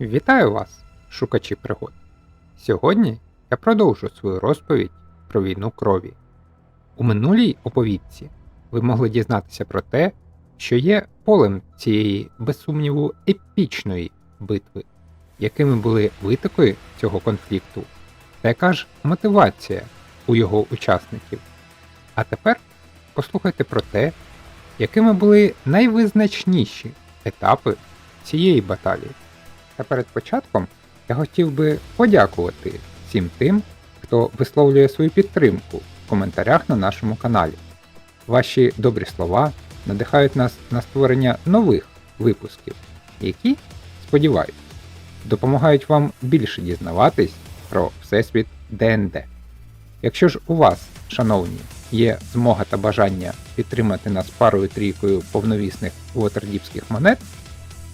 Вітаю вас, шукачі пригод. Сьогодні я продовжу свою розповідь про війну крові. У минулій оповідці ви могли дізнатися про те, що є полем цієї, без сумніву, епічної битви, якими були витоки цього конфлікту, та яка ж мотивація у його учасників. А тепер послухайте про те, якими були найвизначніші етапи цієї баталії. Та перед початком я хотів би подякувати всім тим, хто висловлює свою підтримку в коментарях на нашому каналі. Ваші добрі слова надихають нас на створення нових випусків, які, сподіваюсь, допомагають вам більше дізнаватись про Всесвіт ДНД. Якщо ж у вас, шановні, є змога та бажання підтримати нас парою трійкою повновісних вотердіпських монет,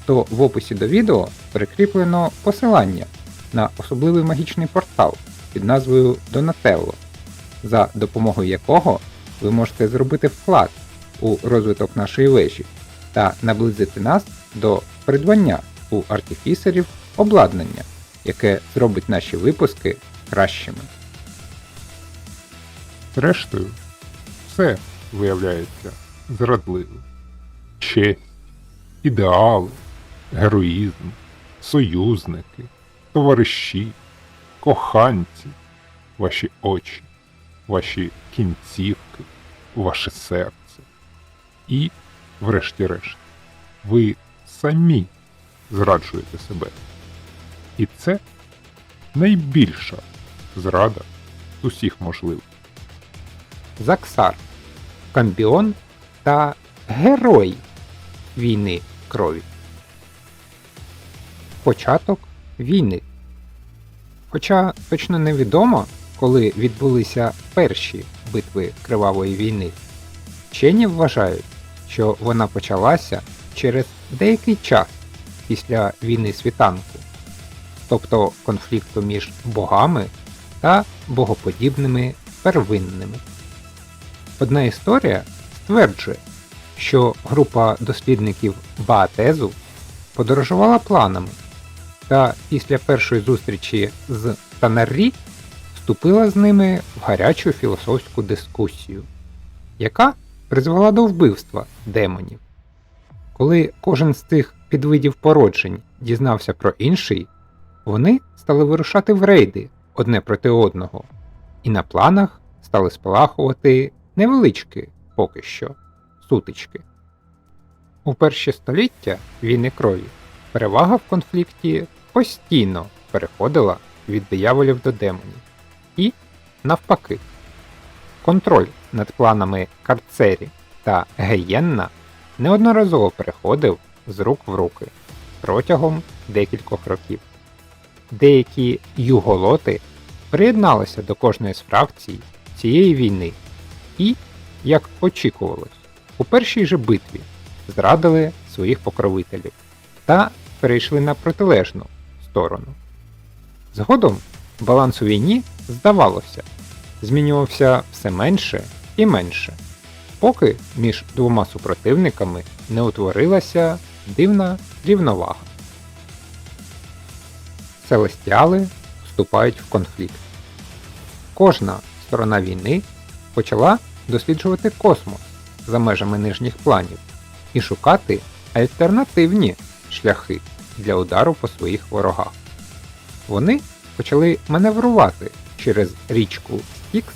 то в описі до відео прикріплено посилання на особливий магічний портал під назвою Donatello, за допомогою якого ви можете зробити вклад у розвиток нашої вежі та наблизити нас до придбання у артифісерів обладнання, яке зробить наші випуски кращими. Зрештою, все виявляється зрадливим. Честь, ідеали, героїзм, союзники, товариші, коханці, ваші очі, ваші кінцівки, ваше серце. І, врешті-решт, ви самі зраджуєте себе. І це найбільша зрада усіх можливих. Заксар, Камбіон та Герой війни крові. Початок війни. Хоча точно невідомо, коли відбулися перші битви Кривавої війни, вчені вважають, що вона почалася через деякий час після війни світанку, тобто конфлікту між богами та богоподібними первинними. Одна історія стверджує, що група дослідників Баатезу подорожувала планами та після першої зустрічі з Танаррі вступила з ними в гарячу філософську дискусію, яка призвела до вбивства демонів. Коли кожен з цих підвидів породжень дізнався про інший, вони стали вирушати в рейди одне проти одного, і на планах стали спалахувати невеличкі поки що сутички. У перші століття війни крові перевага в конфлікті постійно переходила від дияволів до демонів. І навпаки, контроль над планами Карцері та Геєнна неодноразово переходив з рук в руки протягом декількох років. Деякі юголоти приєдналися до кожної з фракцій цієї війни і, як очікувалось, у першій же битві зрадили своїх покровителів та перейшли на протилежну сторону. Згодом баланс у війні, здавалося, змінювався все менше і менше, поки між двома супротивниками не утворилася дивна рівновага. Селестіали вступають в конфлікт. Кожна сторона війни почала досліджувати космос за межами нижніх планів і шукати альтернативні шляхи для удару по своїх ворогах. Вони почали маневрувати через річку Стікс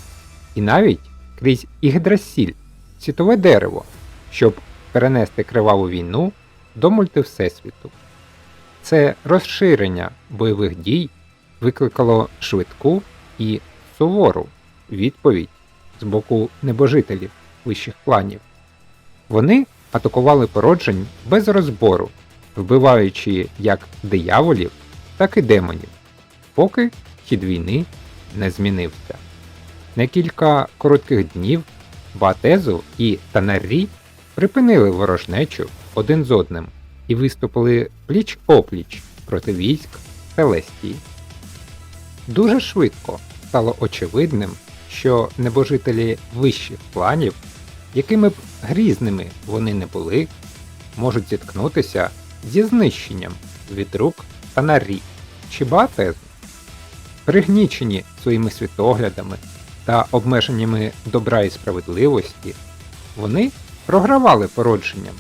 і навіть крізь Ігдрасіль, світове дерево, щоб перенести криваву війну до мультивсесвіту. Це розширення бойових дій викликало швидку і сувору відповідь з боку небожителів вищих планів. Вони атакували породжень без розбору, вбиваючи як дияволів, так і демонів, поки хід війни не змінився. На кілька коротких днів Батезу і Танаррі припинили ворожнечу один з одним і виступили пліч опліч проти військ Селестії. Дуже швидко стало очевидним, що небожителі вищих планів, якими б грізними вони не були, можуть зіткнутися зі знищенням від рук Танарі чи Баатезу. Пригнічені своїми світоглядами та обмеженнями добра і справедливості, вони програвали породженням,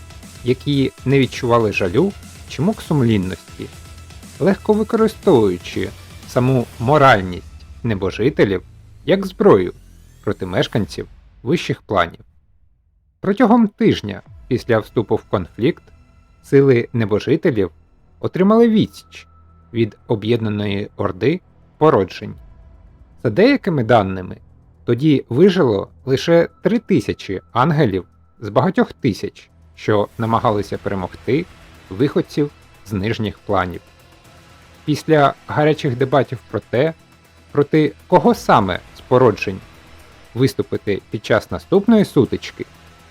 які не відчували жалю чи мук сумлінності, легко використовуючи саму моральність небожителів як зброю проти мешканців вищих планів. Протягом тижня після вступу в конфлікт сили небожителів отримали відсіч від об'єднаної орди породжень. За деякими даними, тоді вижило лише три тисячі ангелів з багатьох тисяч, що намагалися перемогти виходців з нижніх планів. Після гарячих дебатів про те, проти кого саме з породжень виступити під час наступної сутички,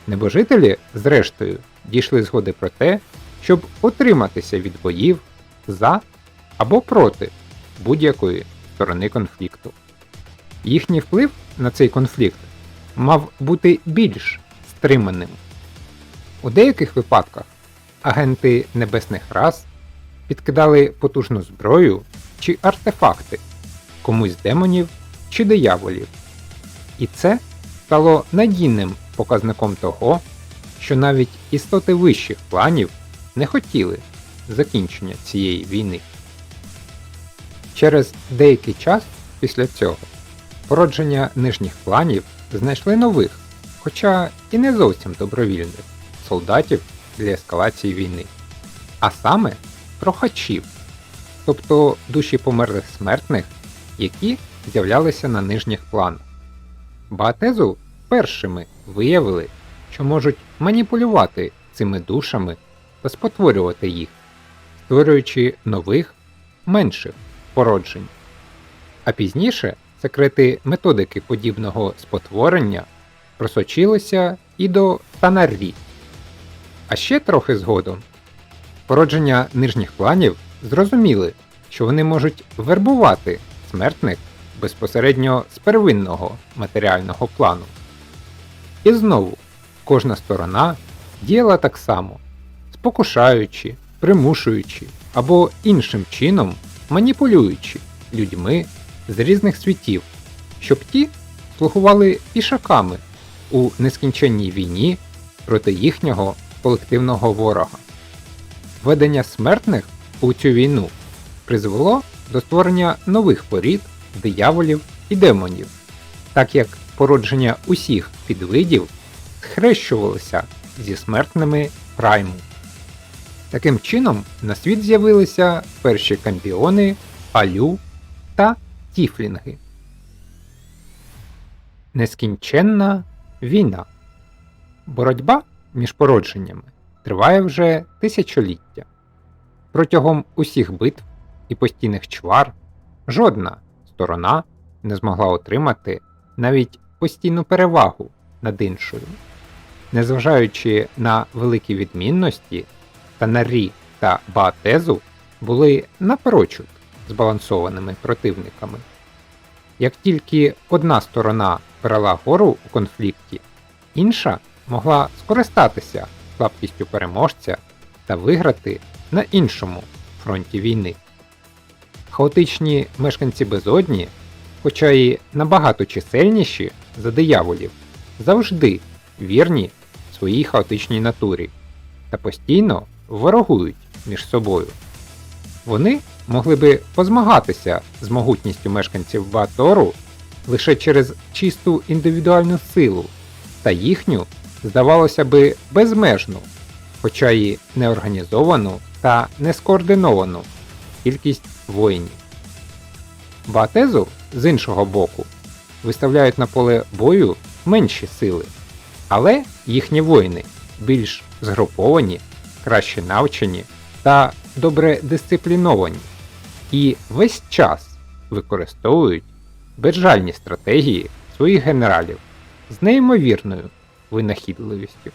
небожителі, зрештою, дійшли згоди про те, щоб утриматися від боїв за або проти будь-якої сторони конфлікту. Їхній вплив на цей конфлікт мав бути більш стриманим. У деяких випадках агенти небесних рас підкидали потужну зброю чи артефакти комусь демонів чи дияволів. І це стало надійним показником того, що навіть істоти вищих планів не хотіли закінчення цієї війни. Через деякий час після цього породження нижніх планів знайшли нових, хоча і не зовсім добровільних, солдатів для ескалації війни, а саме прохачів, тобто душі померлих смертних, які з'являлися на нижніх планах. Баатезу першими виявили, що можуть маніпулювати цими душами та спотворювати їх, створюючи нових, менших породжень. А пізніше секрети методики подібного спотворення просочилися і до Танаррі. А ще трохи згодом породження нижніх планів зрозуміли, що вони можуть вербувати смертних безпосередньо з первинного матеріального плану. І знову кожна сторона діяла так само, спокушаючи, примушуючи або іншим чином маніпулюючи людьми з різних світів, щоб ті слугували пішаками у нескінченній війні проти їхнього колективного ворога. Ведення смертних у цю війну призвело до створення нових порід дияволів і демонів, так як породження усіх підвидів схрещувалися зі смертними прайму. Таким чином на світ з'явилися перші кампіони, алю та тіфлінги. Нескінченна війна. Боротьба між породженнями триває вже тисячоліття. Протягом усіх битв і постійних чвар жодна сторона не змогла отримати навіть постійну перевагу над іншою. Незважаючи на великі відмінності, Танарі та Баатезу були напрочуд збалансованими противниками. Як тільки одна сторона брала гору у конфлікті, інша могла скористатися слабкістю переможця та виграти на іншому фронті війни. Хаотичні мешканці безодні, хоча і набагато чисельніші за дияволів, завжди вірні своїй хаотичній натурі та постійно ворогують між собою. Вони могли би позмагатися з могутністю мешканців Баатору лише через чисту індивідуальну силу та їхню, здавалося би, безмежну, хоча й неорганізовану та нескоординовану кількість воїнів. Баатезу, з іншого боку, виставляють на поле бою менші сили, але їхні воїни більш згруповані, краще навчені та добре дисципліновані, і весь час використовують безжальні стратегії своїх генералів з неймовірною винахідливістю.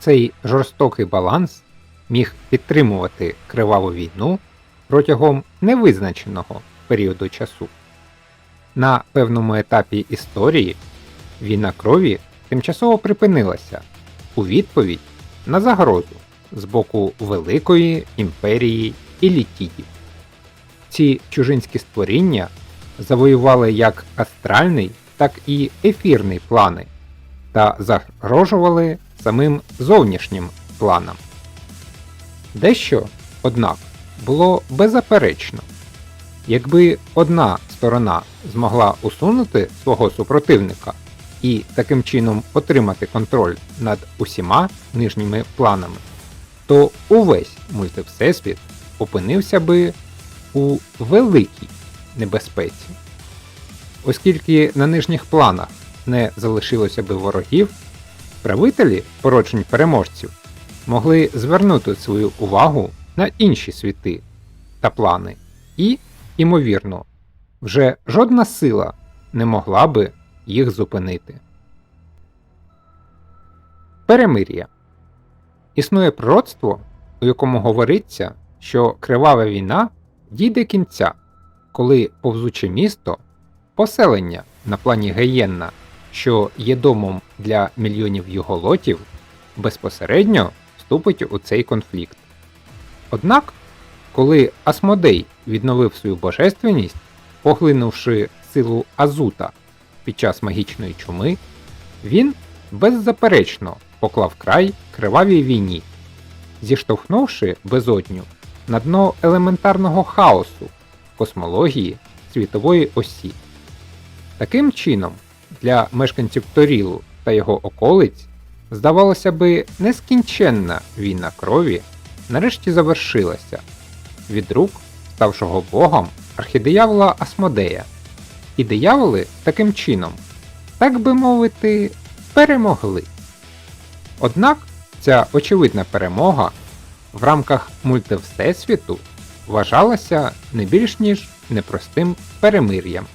Цей жорстокий баланс міг підтримувати криваву війну протягом невизначеного періоду часу. На певному етапі історії війна крові тимчасово припинилася у відповідь на загрозу з боку Великої імперії і літідів. Ці чужинські створіння завоювали як астральний, так і ефірний плани та загрожували самим зовнішнім планам. Дещо, однак, було беззаперечно. Якби одна сторона змогла усунути свого супротивника і таким чином отримати контроль над усіма нижніми планами, то увесь мультивсесвіт опинився би у великій небезпеці. Оскільки на нижніх планах не залишилося би ворогів, правителі породжень переможців могли звернути свою увагу на інші світи та плани, і, ймовірно, вже жодна сила не могла би їх зупинити. Перемир'я Існує пророцтво, у якому говориться, що кривава війна дійде кінця, коли повзуче місто, поселення на плані Геєнна, що є домом для мільйонів його лотів, безпосередньо вступить у цей конфлікт. Однак, коли Асмодей відновив свою божественність, поглинувши силу Азута під час магічної чуми, він беззаперечно поклав край кривавій війні, зіштовхнувши безодню на дно елементарного хаосу в космології світової осі. Таким чином, для мешканців Торілу та його околиць, здавалося би, нескінченна війна крові нарешті завершилася від рук ставшого богом архідиявола Асмодея, і дияволи таким чином, так би мовити, перемогли. Однак ця очевидна перемога в рамках мультивсесвіту вважалася не більш ніж непростим перемир'ям.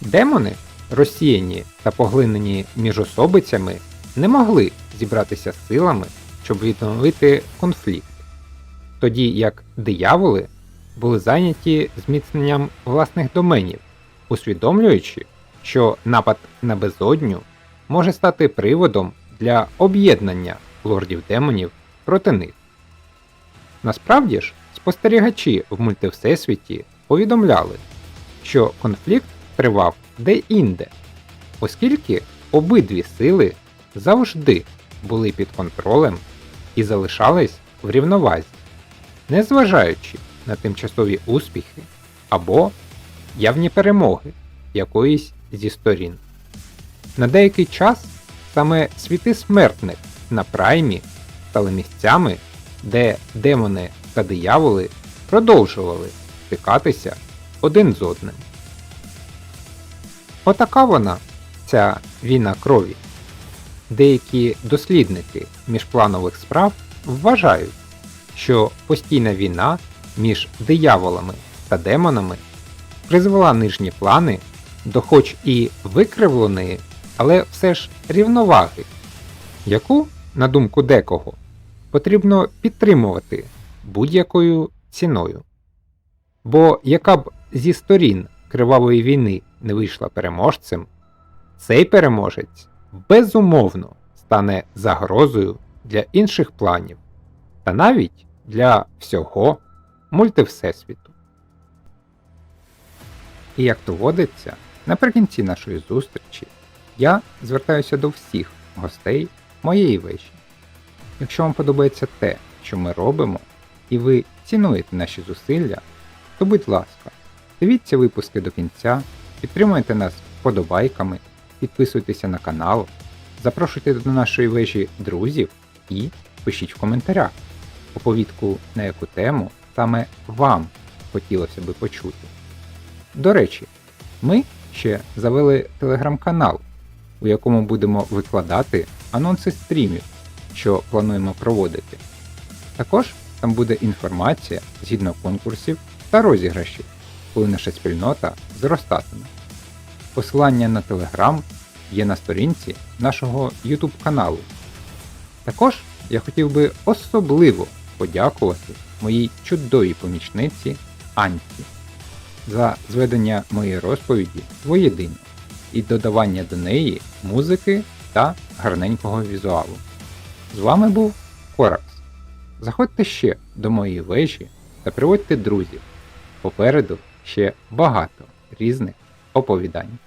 Демони, розсіяні та поглинені міжособицями, не могли зібратися силами, щоб відновити конфлікт, тоді як дияволи були зайняті зміцненням власних доменів, усвідомлюючи, що напад на безодню може стати приводом для об'єднання лордів демонів проти них. Насправді ж, спостерігачі в мультивсесвіті повідомляли, що конфлікт тривав де-інде, оскільки обидві сили завжди були під контролем і залишались в рівновазі, незважаючи на тимчасові успіхи або явні перемоги якоїсь зі сторін. На деякий час саме світи смертних на праймі стали місцями, де демони та дияволи продовжували стикатися один з одним. Отака вона, ця війна крові. Деякі дослідники міжпланових справ вважають, що постійна війна між дияволами та демонами призвела нижні плани до хоч і викривленої, але все ж рівноваги, яку, на думку декого, потрібно підтримувати будь-якою ціною. Бо яка б зі сторін кривавої війни не вийшла переможцем, цей переможець безумовно стане загрозою для інших планів та навіть для всього мультивсесвіту. І як то водиться, наприкінці нашої зустрічі я звертаюся до всіх гостей моєї вежі. Якщо вам подобається те, що ми робимо, і ви цінуєте наші зусилля, то будь ласка, дивіться випуски до кінця, підтримуйте нас вподобайками, підписуйтеся на канал, запрошуйте до нашої вежі друзів і пишіть в коментарях оповідку на яку тему саме вам хотілося би почути. До речі, ми ще завели телеграм-канал, у якому будемо викладати анонси стрімів, що плануємо проводити. Також там буде інформація згідно конкурсів та розіграшів, коли наша спільнота зростатиме. Посилання на Telegram є на сторінці нашого YouTube каналу. Також я хотів би особливо подякувати моїй чудовій помічниці Анці за зведення моєї розповіді воєдино і додавання до неї музики та гарненького візуалу. З вами був Коракс. Заходьте ще до моєї вежі та приводьте друзів. Попереду ще багато різних оповідань.